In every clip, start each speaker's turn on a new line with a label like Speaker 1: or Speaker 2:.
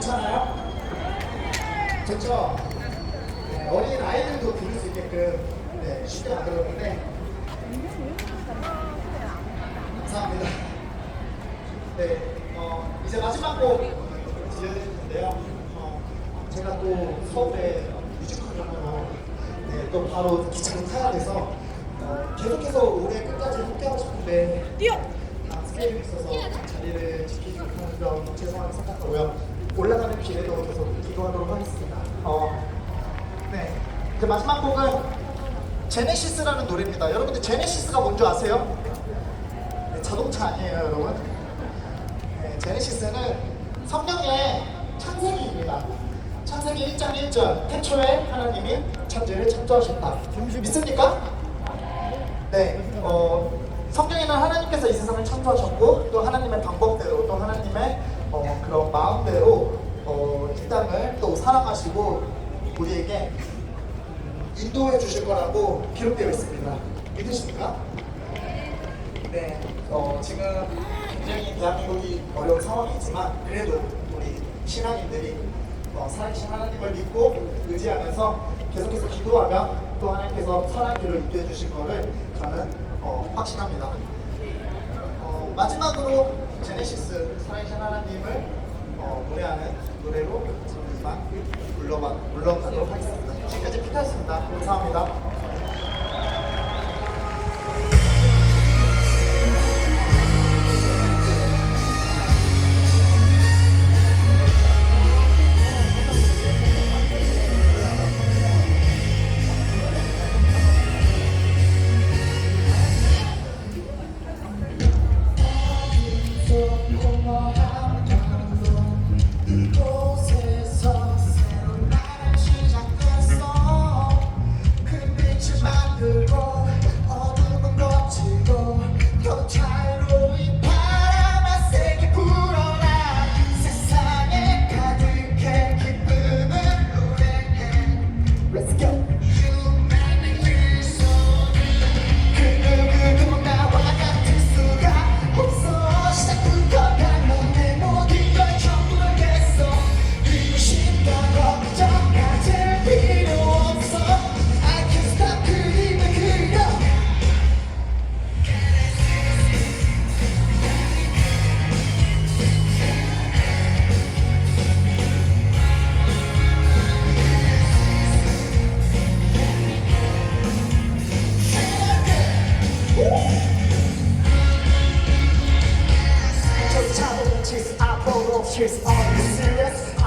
Speaker 1: 괜찮아요? 좋죠? 네, 어린 아이들도 들을 수 있게끔 네, 쉽게 만들었는데 감사합니다. 네, 어, 이제 마지막 곡 들려드릴 텐데요. 어, 제가 또 서울에 뮤지컬 영화로 네, 또 바로 기차를 타야 돼서 어, 계속해서 올해 끝까지 함께하고 싶은데
Speaker 2: 뛰어!
Speaker 1: 다 스케줄이 있어서 자리를 지키지 못하는 점 죄송하게 생각하고요. 올라가는 길에도 계속 기도하도록 하겠습니다. 어, 네. 그 마지막 곡은 제네시스라는 노래입니다. 여러분들 제네시스가 뭔지 아세요? 네, 자동차 아니에요, 여러분. 네, 제네시스는 성경의 창세기입니다. 창세기 1장 1절 태초에 하나님이 천지를 창조하셨다. 믿습니까? 네, 어, 성경에는 하나님께서 이 세상을 창조하셨고 또 하나님의 방법대로 또 하나님의 어, 그런 마음대로 어, 이 땅을 또 사랑하시고 우리에게 인도해 주실 거라고 기록되어 있습니다. 믿으십니까? 네, 어, 지금 굉장히 대한민국이 어려운 상황이지만 그래도 우리 신앙인들이 어, 살아계신 하나님을 믿고 의지하면서 계속해서 기도하면 또 하나님께서 선한 길을 인도해 주실 거를 저는 어, 확신합니다. 어, 마지막으로 제네시스 살아계신 하나님을 어, 노래하는 노래로 저는 이만 물러가, 물러가도록 하겠습니다. 지금까지 피터였습니다. 감사합니다. 저 차도 치즈 앞으로 cheers on the serious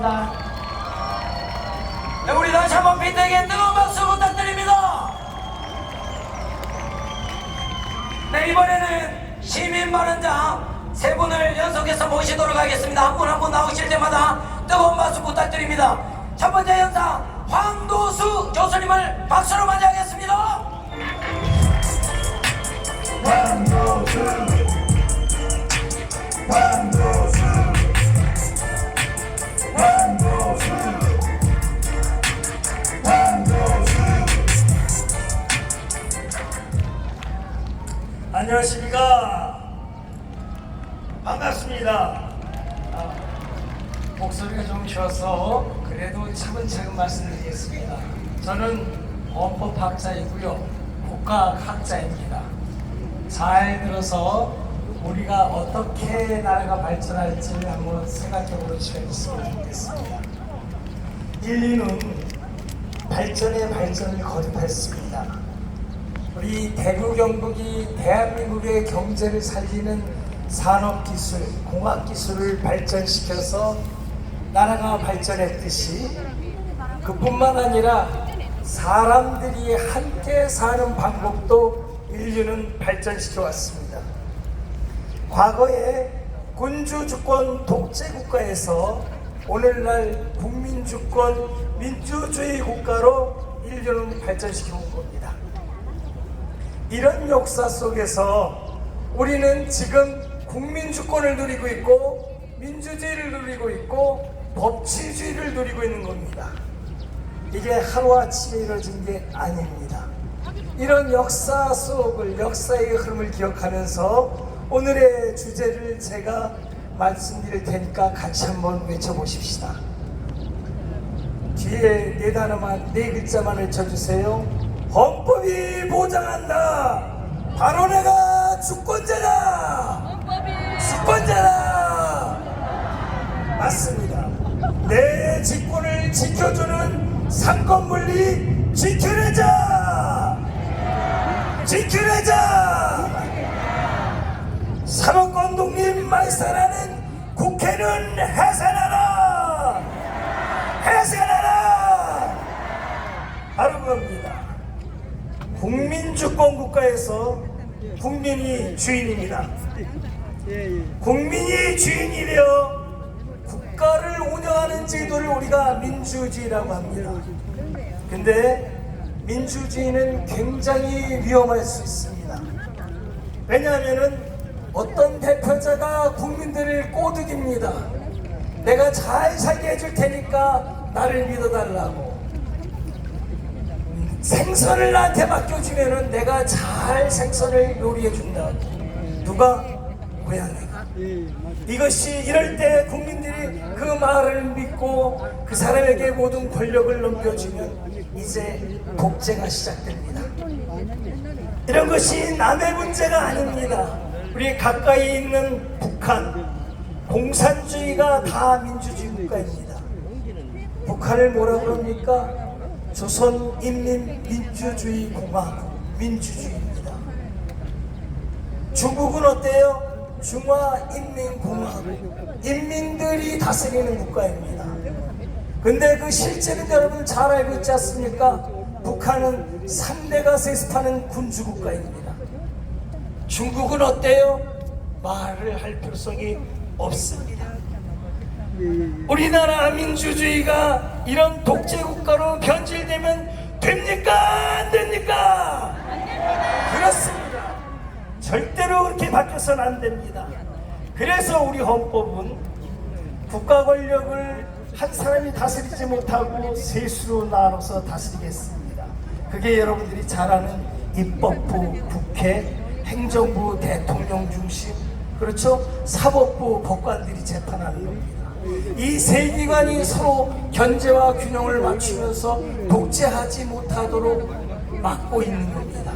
Speaker 2: 감사합니다.
Speaker 3: 네, 우리 다시 한번 빈에게 뜨거운 박수 부탁드립니다. 네, 이번에는 시민 발언자 세 분을 연속해서 모시도록 하겠습니다. 한 분 한 분 나오실 때마다 뜨거운 박수 부탁드립니다. 첫 번째 연사 황도수 교수님을 박수로 맞이하겠습니다.
Speaker 4: 안녕하 발전할지 한번 생각해 보는 시간이 있으면 좋겠습니다. 인류는 발전의 발전을 거듭했습니다. 우리 대구 경북이 대한민국의 경제를 살리는 산업 기술, 공학 기술을 발전시켜서 나라가 발전했듯이 그뿐만 아니라 사람들이 함께 사는 방법도 인류는 발전시켜 왔습니다. 과거에 군주주권 독재국가에서 오늘날 국민주권 민주주의 국가로 인류는 발전시켜 온 겁니다. 이런 역사 속에서 우리는 지금 국민주권을 누리고 있고 민주주의를 누리고 있고 법치주의를 누리고 있는 겁니다. 이게 하루아침에 이루어진 게 아닙니다. 이런 역사 속을 역사의 흐름을 기억하면서 오늘의 주제를 제가 말씀드릴 테니까 같이 한번 외쳐보십시다. 뒤에 네 단어만 네 글자만 외쳐주세요. 헌법이 보장한다. 바로 내가 주권자다. 주권자다. 맞습니다. 내 직권을 지켜주는 상권분리 지켜내자. 지켜내자. 산업권 독립 말살하는 국회는 해산하라. 해산하라. 바로 그겁니다. 국민주권 국가에서 국민이 주인입니다. 국민이 주인이 되어 국가를 운영하는 제도를 우리가 민주주의라고 합니다. 근데 민주주의는 굉장히 위험할 수 있습니다. 왜냐하면은 어떤 대표자가 국민들을 꼬드깁니다. 내가 잘 살게 해줄 테니까 나를 믿어달라고. 생선을 나한테 맡겨주면은 내가 잘 생선을 요리해 준다. 누가? 고양이가. 이것이 이럴 때 국민들이 그 말을 믿고 그 사람에게 모든 권력을 넘겨주면 이제 독재가 시작됩니다. 이런 것이 남의 문제가 아닙니다. 우리 가까이 있는 북한, 공산주의가 다 민주주의 국가입니다. 북한을 뭐라 그럽니까? 조선인민민주주의공화국 민주주의입니다. 중국은 어때요? 중화인민공화국 인민들이 다스리는 국가입니다. 근데 그 실제는 여러분 잘 알고 있지 않습니까? 북한은 3대가 세습하는 군주국가입니다. 중국은 어때요? 말을 할 필요성이 없습니다. 우리나라 민주주의가 이런 독재국가로 변질되면 됩니까? 안 됩니까? 그렇습니다. 절대로 그렇게 바뀌어서는 안 됩니다. 그래서 우리 헌법은 국가 권력을 한 사람이 다스리지 못하고 세수로 나눠서 다스리겠습니다. 그게 여러분들이 잘 아는 입법부, 국회, 행정부, 대통령 중심, 그렇죠? 사법부, 법관들이 재판하는 겁니다. 이 세 기관이 서로 견제와 균형을 맞추면서 독재하지 못하도록 막고 있는 겁니다.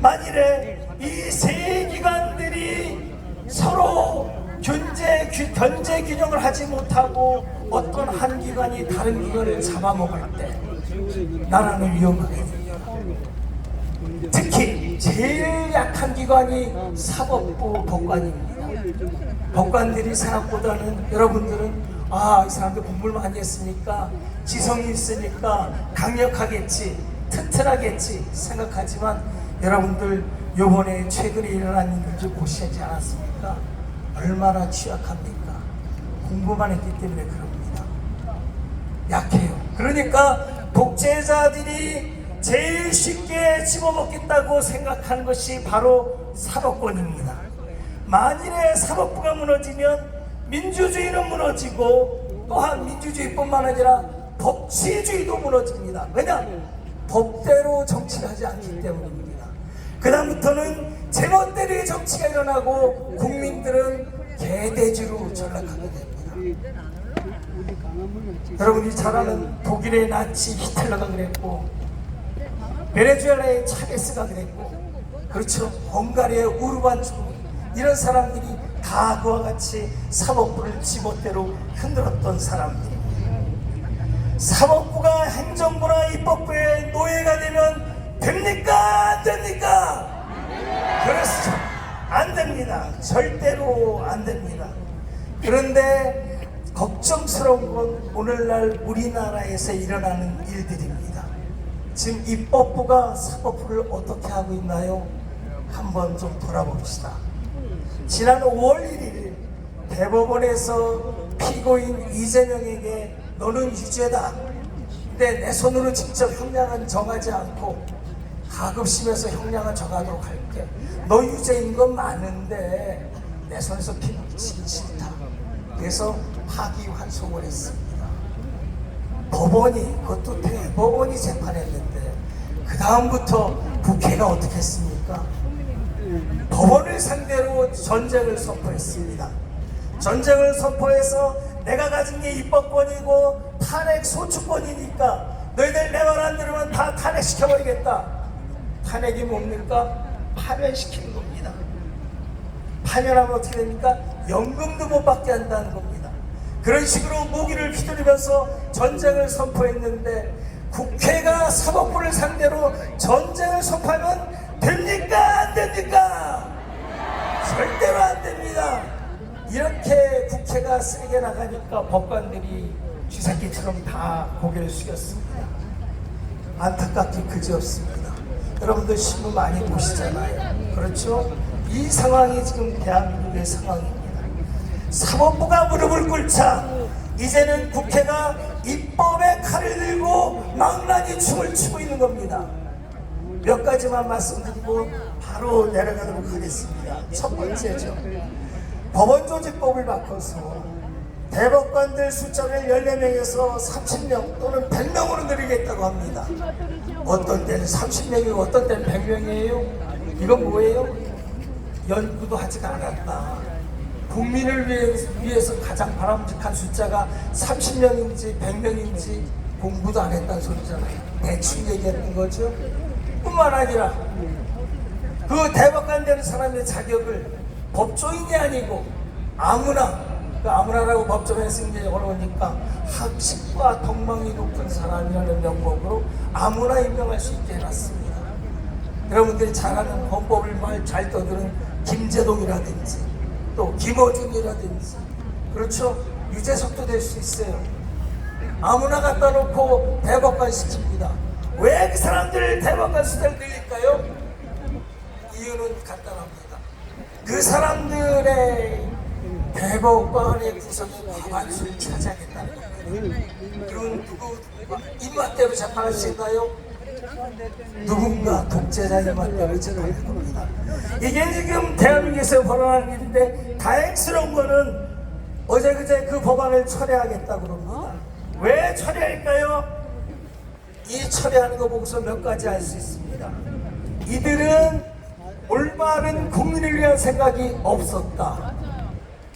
Speaker 4: 만일에 이 세 기관들이 서로 견제, 규- 견제 균형을 하지 못하고 어떤 한 기관이 다른 기관을 잡아먹을 때 나라는 위험하게 됩니다. 특히 제일 약한 기관이 사법부 법관입니다. 법관들이 생각보다는 여러분들은 아, 이 사람들 공부를 많이 했으니까 지성이 있으니까 강력하겠지, 튼튼하겠지 생각하지만 여러분들 요번에 최근에 일어난 일들 보시지 않았습니까? 얼마나 취약합니까? 공부만 했기 때문에 그럽니다. 약해요. 그러니까 독재자들이 제일 쉽게 집어먹겠다고 생각하는 것이 바로 사법권입니다. 만일에 사법부가 무너지면 민주주의는 무너지고 또한 민주주의뿐만 아니라 법치주의도 무너집니다. 왜냐? 법대로 정치를 하지 않기 때문입니다. 그다음부터는 제멋대로의 정치가 일어나고 국민들은 개돼지로 전락하게 됩니다. 여러분이 잘 아는 독일의 나치 히틀러가 그랬고 베네수엘라의 차베스가 그랬고 그렇죠. 헝가리의 우르반 주국 이런 사람들이 다 그와 같이 사법부를 지멋대로 흔들었던 사람들입니다 사법부가 행정부나 입법부의 노예가 되면 됩니까? 안 됩니까? 그렇죠. 안 됩니다. 절대로 안 됩니다. 그런데 걱정스러운 건 오늘날 우리나라에서 일어나는 일들입니다. 지금 입법부가 사법부를 어떻게 하고 있나요? 한번 좀 돌아봅시다. 지난 5월 1일 대법원에서 피고인 이재명에게 너는 유죄다. 근데 내 손으로 직접 형량은 정하지 않고 가급심해서 형량을 정하도록 할게. 너 유죄인 건 많은데 내 손에서 피 묻히기 싫다. 그래서 파기환송을 했습니다. 법원이 그것도 대법원이 재판했는데 그 다음부터 국회가 어떻게 했습니까? 법원을 상대로 전쟁을 선포했습니다. 전쟁을 선포해서 내가 가진 게 입법권이고 탄핵 소추권이니까 너희들 내 말 안 들으면 다 탄핵시켜버리겠다. 탄핵이 뭡니까? 파면시키는 겁니다. 파면하면 어떻게 됩니까? 연금도 못 받게 한다는 겁니다. 그런 식으로 무기를 휘두르면서 전쟁을 선포했는데 국회가 사법부를 상대로 전쟁을 선포하면 됩니까? 안 됩니까? 절대로 안 됩니다. 이렇게 국회가 세게 나가니까 법관들이 쥐새끼처럼 다 고개를 숙였습니다. 안타깝게 그지없습니다. 여러분들 신문 많이 보시잖아요. 그렇죠? 이 상황이 지금 대한민국의 상황입니다. 사법부가 무릎을 꿇자 이제는 국회가 입법의 칼을 들고 망나니 춤을 추고 있는 겁니다. 몇 가지만 말씀드리고 바로 내려가도록 하겠습니다. 첫 번째죠. 법원조직법을 바꿔서 대법관들 숫자를 14명에서 30명 또는 100명으로 늘리겠다고 합니다. 어떤 때는 30명이고 어떤 때는 100명이에요? 이건 뭐예요? 연구도 하지가 않았다. 국민을 위해- 위해서 가장 바람직한 숫자가 30명인지 100명인지 공부도 안 했다는 소리잖아요. 대충 얘기했던 거죠. 뿐만 아니라 그 대법관 되는 사람의 자격을 법조인이 아니고 아무나 그 아무나라고 법조인에 게 어려우니까 학식과 덕망이 높은 사람이라는 명목으로 아무나 임명할 수 있게 해놨습니다. 여러분들이 잘 아는 헌법을 말잘 떠드는 김재동이라든지 또 김어준이라든지 그렇죠 유재석도 될 수 있어요. 아무나 갖다 놓고 대법관 시킵니다. 왜 그 사람들을 대법관 숫자를 늘릴까요? 이유는 간단합니다. 그 사람들의 대법관의 구성이 과반수를 차지하겠다는 겁니다. 그건 누구 입맛대로 재판할 수 있나요? 누군가 독재자 입맛대로 재판할 겁니다. 이게 지금 대한민국에서 벌어나는 일인데 다행스러운 거는 어제 그제 그 법안을 철회하겠다고 그럽니다. 왜 철회할까요? 이 처리하는 거 보고서 몇 가지 알 수 있습니다. 이들은 올바른 국민을 위한 생각이 없었다.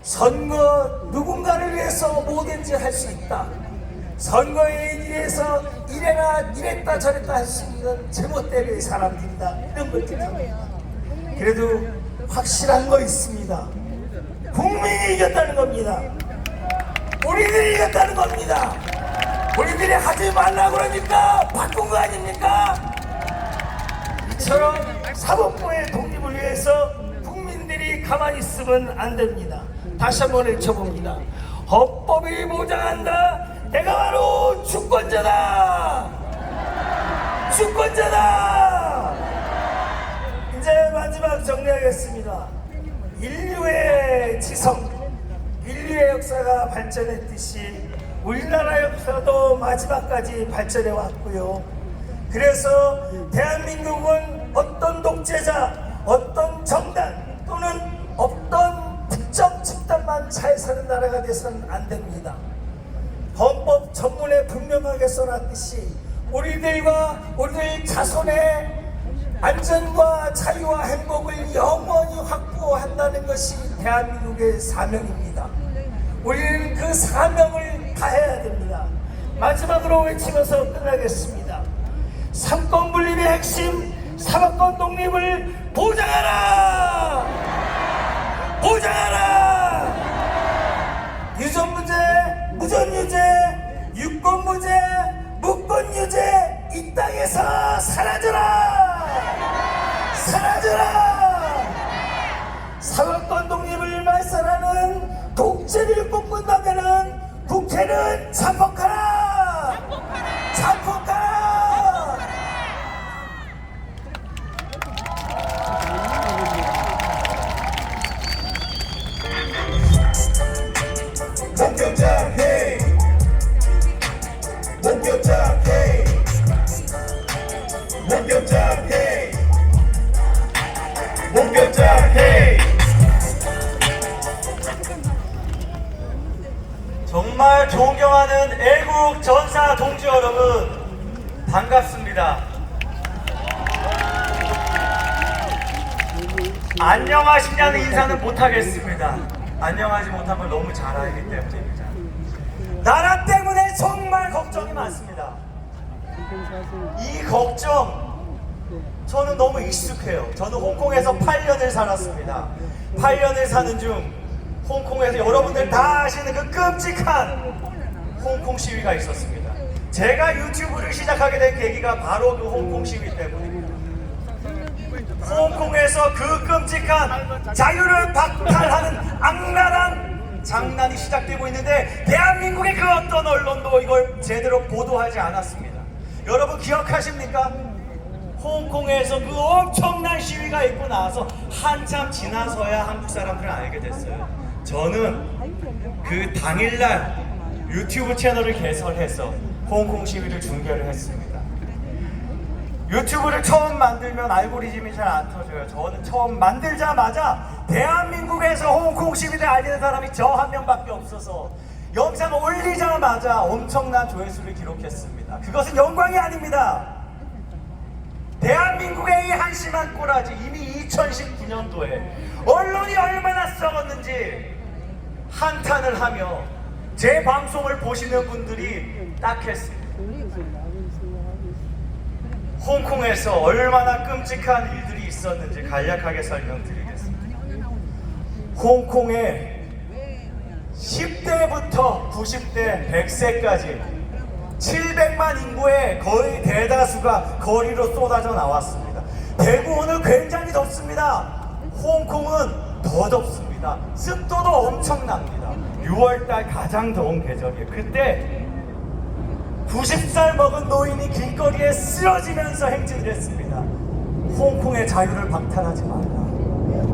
Speaker 4: 선거 누군가를 위해서 뭐든지 할 수 있다. 선거에 의해서 이래나 이랬다 저랬다 할 수 있는 제멋대로의 사람들이다. 이런 걸 뜻합니다. 그래도 확실한 거 있습니다. 국민이 이겼다는 겁니다. 우리들이 이겼다는 겁니다. 우리들이 하지 말라 그러니까 바꾼 거 아닙니까? 이처럼 사법부의 독립을 위해서 국민들이 가만히 있으면 안 됩니다. 다시 한번 외쳐봅니다. 헌법이 보장한다. 내가 바로 주권자다. 주권자다. 이제 마지막. 정리하겠습니다. 인류의 지성, 인류의 역사가 발전했듯이 우리나라 역사도 마지막까지 발전해 왔고요. 그래서 대한민국은 어떤 독재자, 어떤 정당 또는 어떤 특정 집단만 잘 사는 나라가 돼서는 안 됩니다. 분명하게 써놨듯이 우리들과 우리들 자손의 안전과 자유와 행복을 영원히 확보한다는 것이 대한민국의 사명입니다. 우리는 그 사명을 다해야 됩니다. 마지막으로 외치면서 끝나겠습니다. 삼권 분립의 핵심 사법권 독립을 보장하라! 보장하라! 유전 문제, 무전 유죄, 유권 무죄, 무권 유죄 이 땅에서 사라져라! 사라져라! 사법권 독립을 말살하는 독재를 꿈꾼다면은 국회는 자폭하라!
Speaker 5: 애국 전사 동지 여러분 반갑습니다. 안녕하시냐는 인사는 못하겠습니다. 안녕하지 못한 걸 너무 잘 알기 때문입니다. 나라 때문에 정말 걱정이 많습니다. 이 걱정 저는 너무 익숙해요. 저는 홍콩에서 8년을 살았습니다. 8년을 사는 중 홍콩에서 여러분들 다 아시는 그 끔찍한 홍콩 시위가 있었습니다. 제가 유튜브를 시작하게 된 계기가 바로 그 홍콩 시위 때문입니다. 홍콩에서 그 끔찍한 자유를 박탈하는 악랄한 장난이 시작되고 있는데 대한민국의 그 어떤 언론도 이걸 제대로 보도하지 않았습니다. 여러분 기억하십니까? 홍콩에서 그 엄청난 시위가 있고 나서 한참 지나서야 한국 사람들은 알게 됐어요. 저는 그 당일날 유튜브 채널을 개설해서 홍콩 시위를 중계를 했습니다. 유튜브를 처음 만들면 알고리즘이 잘 안 터져요. 저는 처음 만들자마자 대한민국에서 홍콩 시위를 알리는 사람이 저 한 명밖에 없어서 영상 올리자마자 엄청난 조회수를 기록했습니다. 그것은 영광이 아닙니다. 대한민국의 이 한심한 꼬라지 이미 2019년도에 언론이 얼마나 썩었는지 한탄을 하며 제 방송을 보시는 분들이 딱 했습니다. 홍콩에서 얼마나 끔찍한 일들이 있었는지 간략하게 설명드리겠습니다. 홍콩에 10대부터 90대 100세까지 700만 인구의 거의 대다수가 거리로 쏟아져 나왔습니다. 대구 오늘 굉장히 덥습니다. 홍콩은 더 덥습니다. 습도도 엄청납니다. 6월달 가장 더운 계절이에요. 그때 90살 먹은 노인이 길거리에 쓰러지면서 행진을 했습니다. 홍콩의 자유를 박탈하지 말라.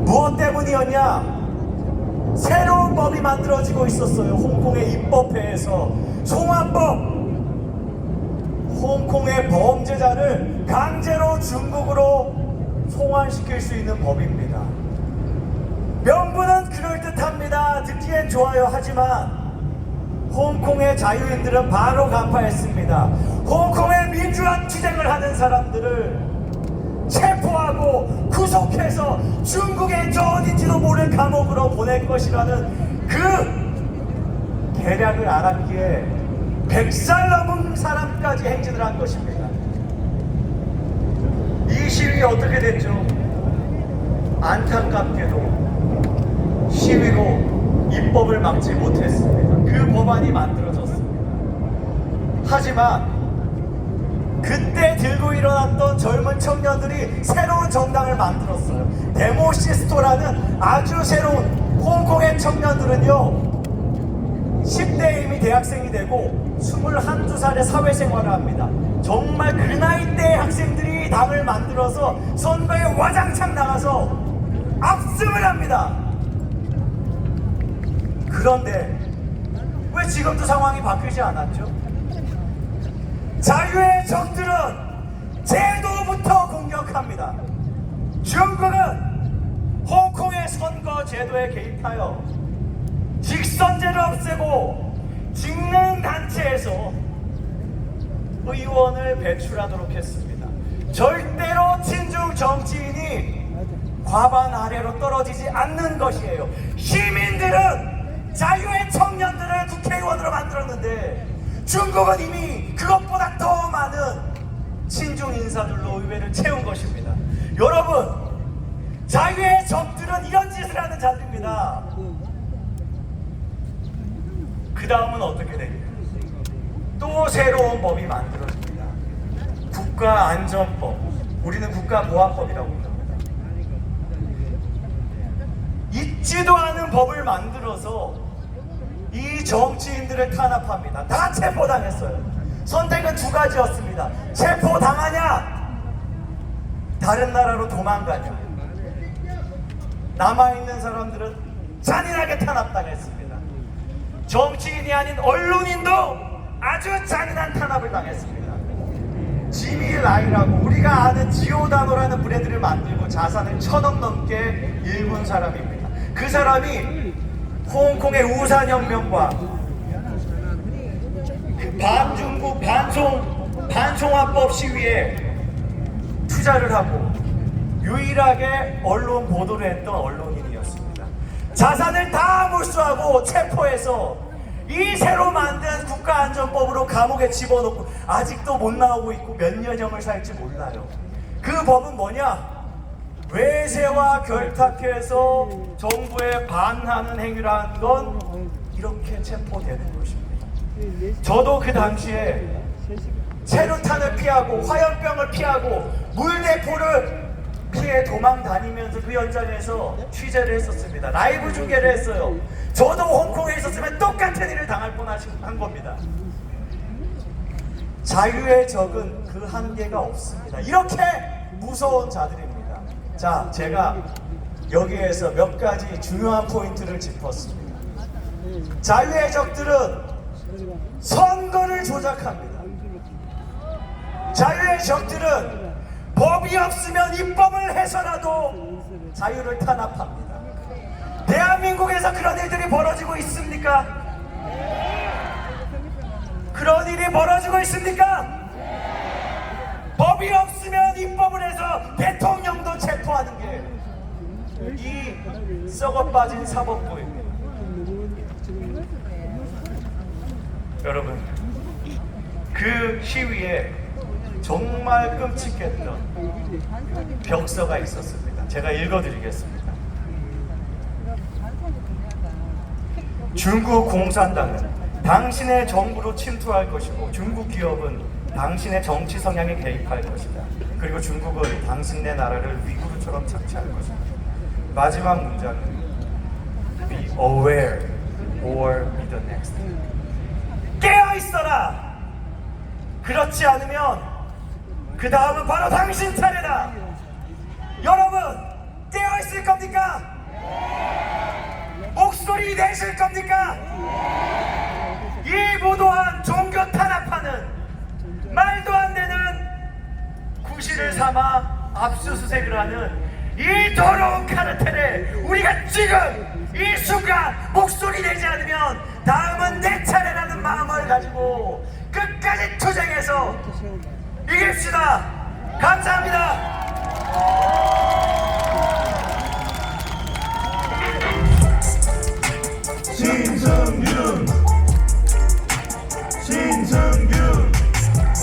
Speaker 5: 무엇 때문이었냐? 새로운 법이 만들어지고 있었어요. 홍콩의 입법회에서 송환법. 홍콩의 범죄자를 강제로 중국으로 송환시킬 수 있는 법입니다. 명분은 그럴듯합니다. 듣기엔 좋아요. 하지만 홍콩의 자유인들은 바로 간파했습니다. 홍콩의 민주화 투쟁을 하는 사람들을 체포하고 구속해서 중국의 저 어딘지도 모를 감옥으로 보낼 것이라는 그 계략을 알았기에 100살 넘은 사람까지 행진을 한 것입니다. 이 시위 어떻게 됐죠? 안타깝게도 시위로 입법을 막지 못했습니다. 그 법안이 만들어졌습니다. 하지만 그때 들고 일어났던 젊은 청년들이 새로운 정당을 만들었어요. 데모시스토라는 아주 새로운 홍콩의 청년들은요. 10대에 이미 대학생이 되고 21, 2살에 사회생활을 합니다. 정말 그 나이 때의 학생들이 당을 만들어서 선거에 와장창 나가서 압승을 합니다. 그런데 왜 지금도 상황이 바뀌지 않았죠? 자유의 적들은 제도부터 공격합니다. 중국은 홍콩의 선거 제도에 개입하여 직선제를 없애고 직능 단체에서 의원을 배출하도록 했습니다. 절대로 친중 정치인이 과반 아래로 떨어지지 않는 것이에요. 시민들은 자유의 청년들을 국회의원으로 만들었는데 중국은 이미 그것보다 더 많은 친중 인사들로 의회를 채운 것입니다. 여러분, 자유의 적들은 이런 짓을 하는 자들입니다. 그 다음은 어떻게 됩니까? 또 새로운 법이 만들어집니다. 국가안전법. 우리는 국가보안법이라고 부릅니다. 있지도 않은 법을 만들어서 이 정치인들을 탄압합니다. 다 체포당했어요. 선택은 두 가지였습니다. 체포당하냐? 다른 나라로 도망가냐? 남아있는 사람들은 잔인하게 탄압당했습니다. 정치인이 아닌 언론인도 아주 잔인한 탄압을 당했습니다. 지미 라이라고 우리가 아는 지오다노라는 브랜드를 만들고 자산을 천억 넘게 일군 사람입니다. 그 사람이 홍콩의 우산혁명과 반중국 반송 반송화법 시위에 투자를 하고 유일하게 언론 보도를 했던 언론인이었습니다. 자산을 다 몰수하고 체포해서 이 새로 만든 국가안전법으로 감옥에 집어넣고 아직도 못 나오고 있고 몇 년형을 살지 몰라요. 그 법은 뭐냐? 외세와 결탁해서 정부에 반하는 행위를 한건 이렇게 체포되는 것입니다. 저도 그 당시에 체류탄을 피하고 화염병을 피하고 물대포를 피해 도망 다니면서 그 현장에서 취재를 했었습니다. 라이브 중계를 했어요. 저도 홍콩에 있었으면 똑같은 일을 당할 뻔한 겁니다. 자유의 적은 그 한계가 없습니다. 이렇게 무서운 자들입니다. 자, 제가 여기에서 몇 가지 중요한 포인트를 짚었습니다. 자유의 적들은 선거를 조작합니다. 자유의 적들은 법이 없으면 입법을 해서라도 자유를 탄압합니다. 대한민국에서 그런 일들이 벌어지고 있습니까? 그런 일이 벌어지고 있습니까? 법이 없으면 입법을 해서 대통령 도 체포하는 게 이 썩어 빠진 사법부입니다. 여러분, 그 시위에 정말 끔찍했던 벽서가 있었습니다. 제가 읽어드리겠습니다. 중국 공산당은 당신의 정부로 침투할 것이고 중국 기업은 당신의 정치 성향에 개입할 것이다. 그리고 중국은 당신네 나라를 위 구르처럼 착취할 것이다. 마지막 문장은 Be aware or be the next. 깨어 있어라. 그렇지 않으면 그 다음은 바로 당신 차례다. 여러분 깨어 있을 겁니까? 목소리 내실 겁니까? 이 무도한 종교 탄압하는 말도 안 되는 구실을 삼아 압수수색을 하는 이 더러운 카르텔에 우리가 지금 이 순간 목소리 내지 않으면 다음은 내 차례라는 마음을 가지고 끝까지 투쟁해서 이깁시다. 감사합니다. 신성규